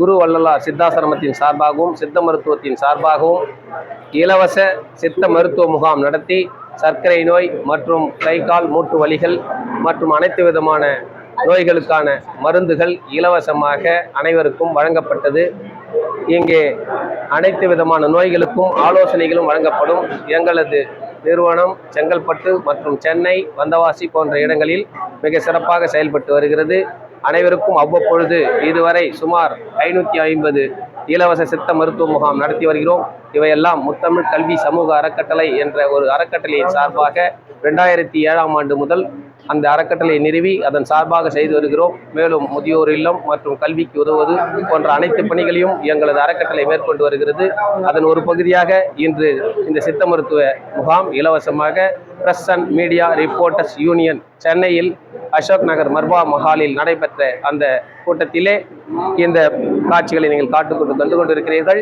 குரு வள்ளலார் சித்தாசிரமத்தின் சார்பாகவும் சித்த மருத்துவத்தின் சார்பாகவும் இலவச சித்த மருத்துவ முகாம் நடத்தி சர்க்கரை நோய் மற்றும் கை கால் மூட்டு வலிகள் மற்றும் அனைத்து விதமான நோய்களுக்கான மருந்துகள் இலவசமாக அனைவருக்கும் வழங்கப்பட்டது. இங்கே அனைத்து விதமான நோய்களுக்கும் ஆலோசனைகளும் வழங்கப்படும். எங்களது நிறுவனம் செங்கல்பட்டு மற்றும் சென்னை வந்தவாசி போன்ற இடங்களில் மிக சிறப்பாக செயல்பட்டு வருகிறது. அனைவருக்கும் அவ்வப்பொழுது இதுவரை சுமார் ஐநூற்றி ஐம்பது இலவச சித்த மருத்துவ முகாம் நடத்தி வருகிறோம். இவையெல்லாம் முத்தமிழ் கல்வி சமூக அறக்கட்டளை என்ற ஒரு அறக்கட்டளையின் சார்பாக ரெண்டாயிரத்தி ஏழாம் ஆண்டு முதல் அந்த அறக்கட்டளை நிறுவி அதன் சார்பாக செய்து வருகிறோம். மேலும் முதியோர் இல்லம் மற்றும் கல்விக்கு உதவுவது போன்ற அனைத்து பணிகளையும் எங்களது அறக்கட்டளை மேற்கொண்டு வருகிறது. அதன் ஒரு பகுதியாக இன்று இந்த சித்த மருத்துவ முகாம் இலவசமாக press and media reporters union சென்னையில் அசோக் நகர் மர்பா மஹாலில் நடைபெற்ற அந்த கூட்டத்திலே இந்த காட்சிகளை நீங்கள் காட்டுக்கொண்டு கண்டு கொண்டிருக்கிறீர்கள்